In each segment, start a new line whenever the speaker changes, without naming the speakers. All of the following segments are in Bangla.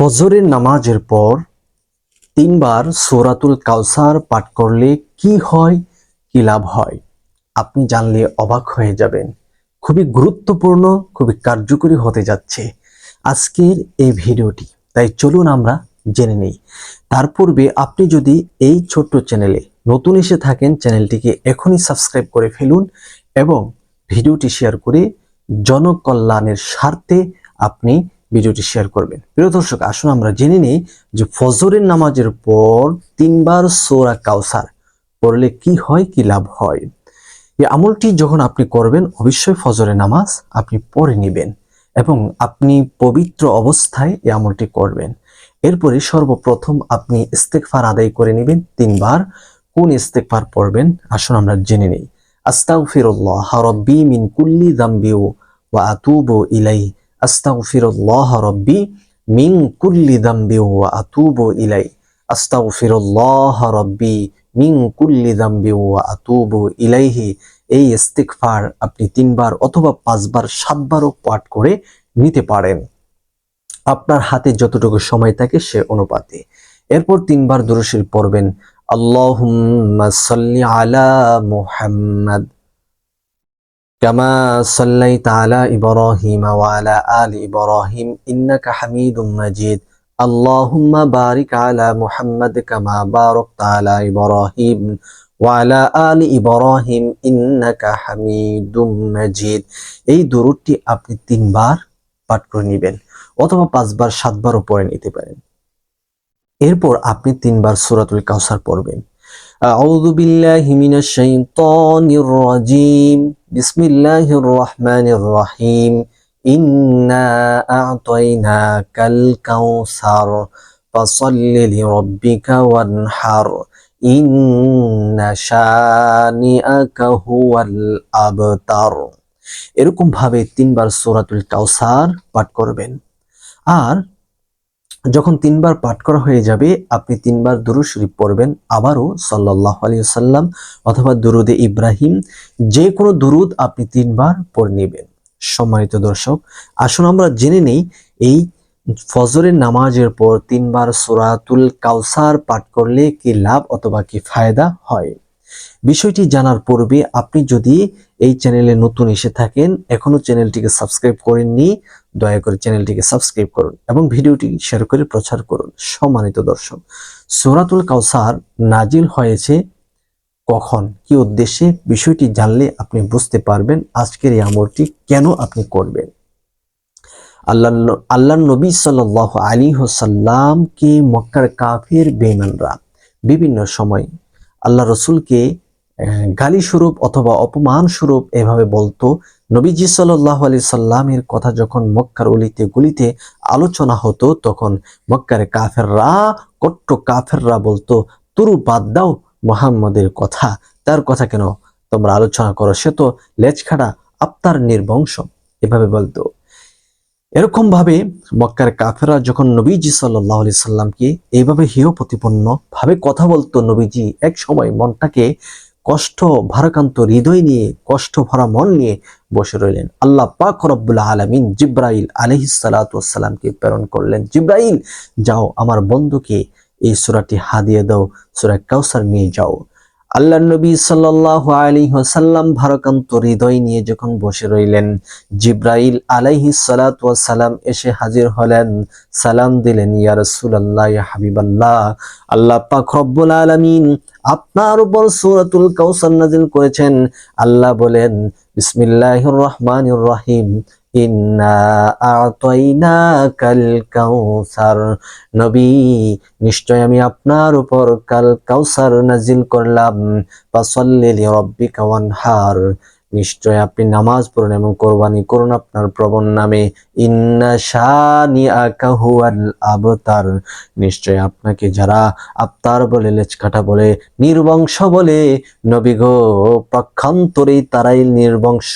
ফজরের নামাজের পর তিনবার সূরাতুল কাউসার পাঠ করলে কি হয়, কি লাভ হয়? আপনি জানলে অবাক হয়ে যাবেন। খুবই গুরুত্বপূর্ণ, খুবই কার্যকরী হতে যাচ্ছে আজকের এই ভিডিওটি। তাই চলুন আমরা জেনে নেই। তার পূর্বে আপনি যদি এই ছোট্ট চ্যানেলে নতুন এসে থাকেন, চ্যানেলটিকে এখনই সাবস্ক্রাইব করে ফেলুন এবং ভিডিওটি শেয়ার করে জনকল্যাণের স্বার্থে আপনি ভিডিওটি শেয়ার করবেন। প্রিয় দর্শক, আসুন আমরা জেনে নিই যে ফজরের নামাজের পর তিনবার সোরা কাউসার পড়লে কি হয়, কি লাভ হয়। এই আমলটি যখন আপনি করবেন, অবশ্যই ফজরের নামাজ আপনি পড়ে নেবেন এবং আপনি পবিত্র অবস্থায় এই আমলটি করবেন। এরপরে সর্বপ্রথম আপনি ইস্তেকফার আদায় করে নেবেন, তিনবার। কোন ইস্তেকফার পড়বেন, আসুন আমরা জেনে নেই। আস্তাগফিরুল্লাহ, রব্বি মিন কুল্লি যামবি ওয়া আতুবু ইলাই আস্তাগফিরুল্লাহ রব্বি মিন কুল্লি যামবি ওয়া আতুবু ইলাই। আস্তাগফিরুল্লাহ রব্বি মিন কুল্লি যামবি ওয়া আতুবু ইলাইহি। এই ইস্তিগফার আপনি তিনবার অথবা পাঁচবার, সাতবারও পাঠ করে নিতে পারেন। আপনার হাতে যতটুকু সময় থাকে সে অনুপাতে। এরপর তিনবার দুরুশিল পড়বেন, আল্লাহুম্মা সাল্লি আলা মুহাম্মাদ। كما صليت على إبراهيم وعلى آل إبراهيم إنك حميد مجيد اللهم بارك على محمد كما باركت على إبراهيم وعلى آل إبراهيم إنك حميد مجيد এই দরুদটি আপনি তিনবার পাঠ করে নেবেন অথবা পাঁচবার সাতবারও পড়ে নিতে পারেন এরপর আপনি তিনবার সূরাতুল কাউসার পড়বেন أعوذ بالله من الشيطان الرجيم بسم الله الرحمن الرحيم إنا أعطيناك الكوثر فصل لربك وانحر إن شانئك هو الأبتر এরকম ভাবে তিনবার সূরাতুল কাউসার পাঠ করবেন আর যখন তিনবার পাঠ করা হয়ে যাবে, আপনি তিনবার দুরুদ শরীফ পড়বেন। আবারও সাল্লাহ সাল্লাম অথবা দুরুদে ইব্রাহিম যে কোনো দুরুদ আপনি তিনবার পড়ে নেবেন। সম্মানিত দর্শক, আসুন আমরা জেনে নেই, এই ফজরের নামাজের পর তিনবার সূরাতুল কাউসার পাঠ করলে কি লাভ অথবা কি ফায়দা হয়? বিষয়টি জানার পূর্বে আপনি যদি এই চ্যানেলে নতুন এসে থাকেন, এখনও চ্যানেলটিকে সাবস্ক্রাইব করেননি, দয়া করে চ্যানেলটিকে সাবস্ক্রাইব করুন এবং ভিডিওটি শেয়ার করে প্রচার করুন, সম্মানিত দর্শক। সূরাতুল কাউসার নাজিল হয়েছে কখন? কি উদ্দেশ্যে? বিষয়টি জানলে আপনি বুঝতে পারবেন আজকের এই আমলটি কেন আপনি করবেন। আল্লাহ আল্লাহ নবী সাল্লাহ আলী হোসাল্লামকে মক্কার কাফের বেমানরা বিভিন্ন সময় আল্লাহ রসুলকে গালি স্বরূপ অথবা অপমান স্বরূপ এভাবে বলতো। নবীজি সাল্লাহ আলি সাল্লামের কথা যখন মক্কার অলিতে গুলিতে আলোচনা হতো, তখন মক্কার কাফেররা, কট্ট কাফেররা বলতো, তুরু বাদ দাও মোহাম্মদের কথা। তার কথা কেন তোমরা আলোচনা করো? সে তো লেজখাড়া আপ্তার নির্বংশ। এভাবে বলতো। এরকম ভাবে মক্কার কাফেরা যখন নবীজি সাল্লাহ আলি সাল্লামকে এইভাবে হেয় প্রতিপন্ন ভাবে কথা বলতো নবীজি, এক সময় মনটাকে কষ্ট ভারাকান্ত হৃদয় নিয়ে, কষ্ট ভরা মন নিয়ে বসে রইলেন। আল্লাহ পাক রব্বুল আলমিন জিব্রাইল আলহিসালাতামকে প্রেরণ করলেন। জিব্রাইল, যাও আমার বন্ধুকে এই সুরাটি হাদিয়ে দাও, সুরা কাউসার নিয়ে যাও। আল্লাহ নবী সাল্লাহ আলী সাল্লাম ভারকান্ত হৃদয় নিয়ে যখন বসে রইলেন, জিব্রাইল আলাইহি সালাম এসে হাজির হলেন। সালাম দিলেন, ইয়া রাসূলুল্লাহ, ইয়া হাবিবাল্লাহ, আল্লাহ পাক রব্বুল আলামিন আপনার উপর সূরাতুল কাউসার নাজিল করেছেন। আল্লাহ বলেন, বিসমিল্লাহির রহমানির রহিম। নবী নিশ্চয় আমি আপনার উপর কাল কাউসার নাজিল করলাম। ফাসাল্লি লিরাব্বিকা ওয়ানহার। নিশ্চয় আপনি নামাজ পড়ুন এবং কোরবানি করুন আপনার প্রবণ নামে। আবতার। নিশ্চয় আপনাকে যারা আবতার বলে লেচকাটা বলে, নির্বংশ বলে, নবী গো পক্ষান্তরে তারাই নির্বংশ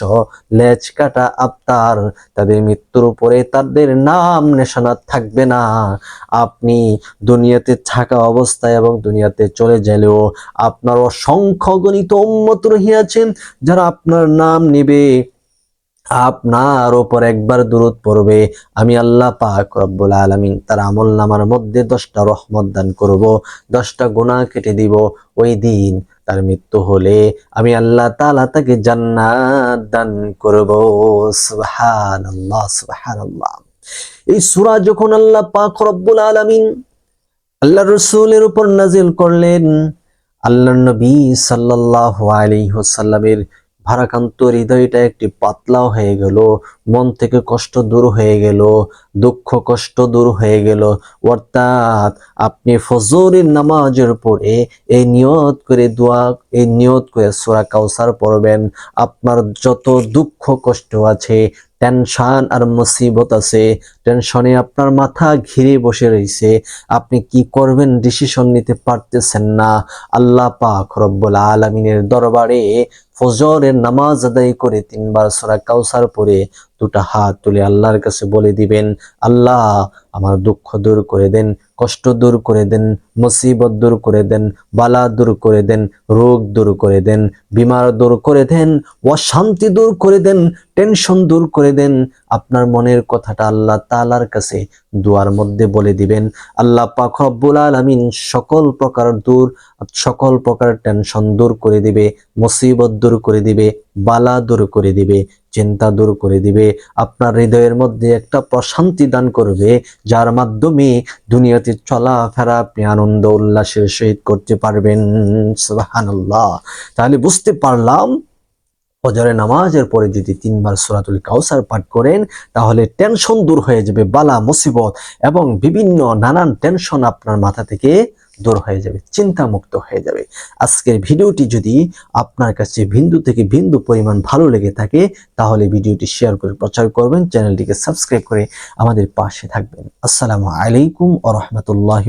লেজ কাটা আবতার। তাদের মৃত্যুর উপরে তাদের নাম নেশানা থাকবে না। আপনি দুনিয়াতে থাকা অবস্থায় এবং দুনিয়াতে চলে গেলেও আপনার অসংখ্য গণিত উম্মত রহিয়াছেন, যারা আপনার নাম নেবে। আপনার ওপর একবার দূরত পড়বে। আমি আল্লাহ পাক রব্বুল আলামিন তার আমল নামার মধ্যে দশটা রহমত দান করব, দশটা গুনাহ কেটে দিব। ওই দিন তার মৃত্যু হলে আমি আল্লাহ তাআলা তাকে জান্নাত দান করব। এই সূরা যখন আল্লাহ পাক রব্বুল আলামিন আল্লাহ রসুলের উপর নাজিল করলেন আল্লাহ নবী সাল্লাল্লাহু আলাইহি ওয়াসাল্লামের ভারাকান্ত হৃদয়টা একটি পাতলাও হয়ে গেল, মন থেকে কষ্ট দূর হয়ে গেল, দুঃখ কষ্ট দূর হয়ে গেল। অর্থাৎ আপনি ফজরের নামাজের পরে এই নিয়ত করে দোয়া, এই নিয়ত করে সূরা কাউসার পড়বেন। আপনার যত দুঃখ কষ্ট আছে টেনশন আর মুসিবত আছে টেনশনে আপনার মাথা ঘিরে বসে রয়েছে আপনি কি করবেন ডিসিশন নিতে পারতেছেন না। আল্লাহ পাক রব্বুল আলমিনের দরবারে ফজরের নামাজ আদায় করে তিনবার সোরা কাউসার পরে দুটা হাত তুলে আল্লাহর কাছে বলে দিবেন, আল্লাহ, আমার দুঃখ দূর করে দেন, কষ্ট দূর করে দেন, মুসিবত দূর করে দেন, বালা দূর করে দেন, রোগ দূর করে দেন, বিমার দূর করে দেন, অশান্তি দূর করে দেন, টেনশন দূর করে দেন আপনার মনের কথাটা আল্লাহ তালার কাছে দুয়ার মধ্যে বলে দিবেন। আল্লাহ পাক রব্বুল আলামিন সকল প্রকার দূর, সকল প্রকার টেনশন দূর করে দিবে, মুসিবত দূর করে দিবে, বালা দূর করে দিবে, চিন্তা দূর করে দিবে। আপনার হৃদয়ের মধ্যে একটা প্রশান্তি দান করবে, যার মাধ্যমে দুনিয়াতে চলাফেরা আপনি আনন্দ উল্লাসের সহিত করতে পারবেন। সুবহানাল্লাহ। তাহলে বুঝতে পারলাম ফজরে নামাজের পরে যদি তিনবার সূরাতুল কাউসার পাঠ করেন, তাহলে টেনশন দূর হয়ে যাবে, বালা, মুসিবত এবং বিভিন্ন নানান টেনশন আপনার মাথা থেকে দূর হয়ে যাবে, চিন্তামুক্ত হয়ে যাবে। আজকের ভিডিওটি যদি আপনার কাছে বিন্দু থেকে বিন্দু পরিমাণ ভালো লেগে থাকে, তাহলে ভিডিওটি শেয়ার করে প্রচার করবেন, চ্যানেলটিকে সাবস্ক্রাইব করে আমাদের পাশে থাকবেন। আসসালামু আলাইকুম ওয়া রাহমাতুল্লাহি